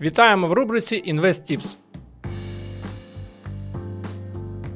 Вітаємо в рубриці InvestTips.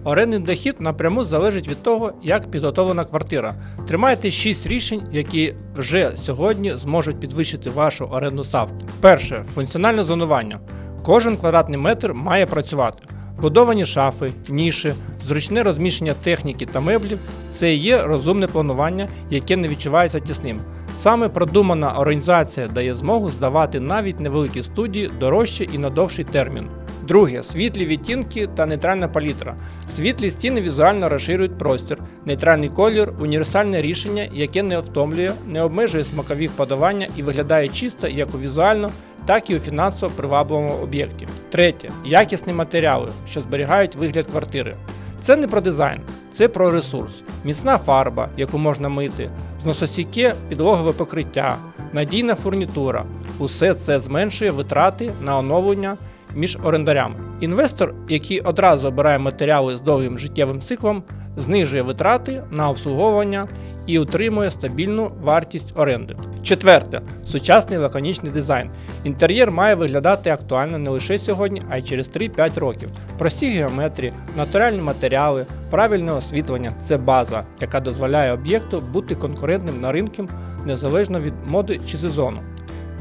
Орендний дохід напряму залежить від того, як підготовлена квартира. Тримайте 6 рішень, які вже сьогодні зможуть підвищити вашу орендну ставку. Перше функціональне зонування. Кожен квадратний метр має працювати. Будовані шафи, ніші, зручне розміщення техніки та меблів це і є розумне планування, яке не відчувається тісним. Саме продумана організація дає змогу здавати навіть невеликі студії дорожче і на довший термін. Друге світлі відтінки та нейтральна палітра. Світлі стіни візуально розширюють простір. Нейтральний колір універсальне рішення, яке не втомлює, не обмежує смакові вподобання і виглядає чисто як у візуально, так і у фінансово привабливому об'єкті. Третє якісні матеріали, що зберігають вигляд квартири. Це не про дизайн, це про ресурс. Міцна фарба, яку можна мити, зносостійке підлогове покриття, надійна фурнітура. Усе це зменшує витрати на оновлення між орендарями. Інвестор, який одразу обирає матеріали з довгим життєвим циклом, знижує витрати на обслуговування і утримує стабільну вартість оренди. Четверте сучасний лаконічний дизайн. Інтер'єр має виглядати актуально не лише сьогодні, а й через 3-5 років. Прості геометрії, натуральні матеріали, правильне освітлення це база, яка дозволяє об'єкту бути конкурентним на ринку незалежно від моди чи сезону.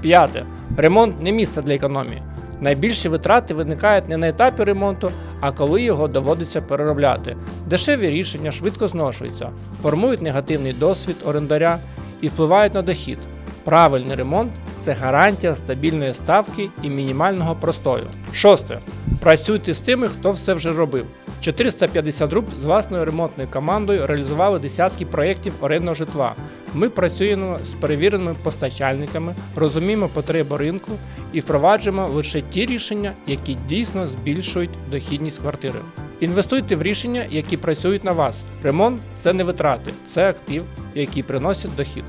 П'яте. Ремонт не місце для економії. Найбільші витрати виникають не на етапі ремонту, а коли його доводиться переробляти. Дешеві рішення швидко зношуються, формують негативний досвід орендаря і впливають на дохід. Правильний ремонт це гарантія стабільної ставки і мінімального простою. Шосте. Працюйте з тими, хто все вже робив. 450 груп з власною ремонтною командою реалізували десятки проєктів орендного житла. Ми працюємо з перевіреними постачальниками, розуміємо потреби ринку і впроваджуємо лише ті рішення, які дійсно збільшують дохідність квартири. Інвестуйте в рішення, які працюють на вас. Ремонт це не витрати, це актив, який приносить дохід.